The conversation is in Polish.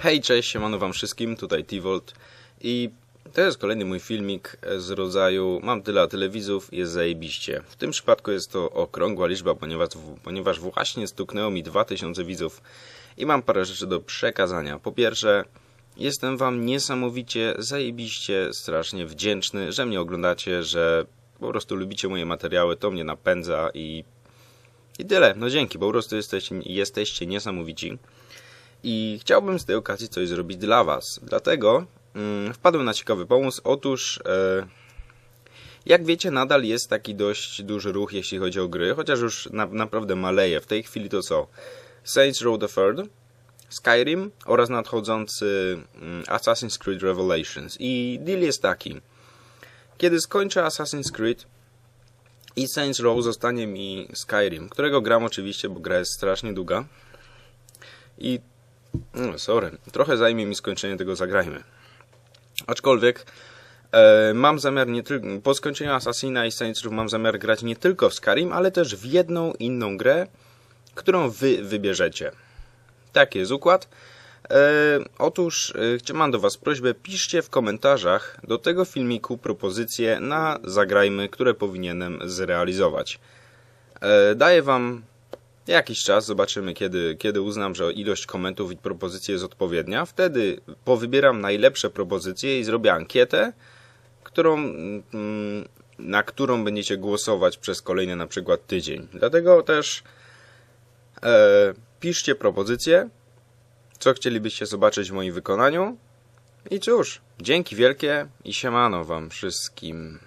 Hej, cześć, siemano wam wszystkim, tutaj T-Volt i to jest kolejny mój filmik z rodzaju mam tyle widzów, jest zajebiście. W tym przypadku jest to okrągła liczba, ponieważ, ponieważ właśnie stuknęło mi 2000 widzów i mam parę rzeczy do przekazania. Po pierwsze, jestem wam niesamowicie, zajebiście, strasznie wdzięczny, że mnie oglądacie, że po prostu lubicie moje materiały, to mnie napędza i, i tyle. No dzięki, po prostu jesteście, jesteście niesamowici i chciałbym z tej okazji coś zrobić dla Was. Dlatego mm, wpadłem na ciekawy pomysł. Otóż, e, jak wiecie, nadal jest taki dość duży ruch, jeśli chodzi o gry, chociaż już na, naprawdę maleje. W tej chwili to co? Saints Row the Third, Skyrim oraz nadchodzący mm, Assassin's Creed Revelations. I deal jest taki. Kiedy skończę Assassin's Creed i Saints Row zostanie mi Skyrim, którego gram oczywiście, bo gra jest strasznie długa. I no, sorry, trochę zajmie mi skończenie tego zagrajmy. Aczkolwiek e, mam zamiar nie tylko po skończeniu Assassina i Saints Row mam zamiar grać nie tylko w Skyrim, ale też w jedną inną grę, którą wy wybierzecie. Taki jest układ. E, otóż e, mam do Was prośbę, piszcie w komentarzach do tego filmiku propozycje na zagrajmy, które powinienem zrealizować. E, daję Wam jakiś czas, zobaczymy kiedy, kiedy uznam, że ilość komentów i propozycji jest odpowiednia. Wtedy powybieram najlepsze propozycje i zrobię ankietę, którą, mm, na którą będziecie głosować przez kolejny na przykład tydzień. Dlatego też e, piszcie propozycje, co chcielibyście zobaczyć w moim wykonaniu. I cóż, dzięki wielkie i siemano wam wszystkim.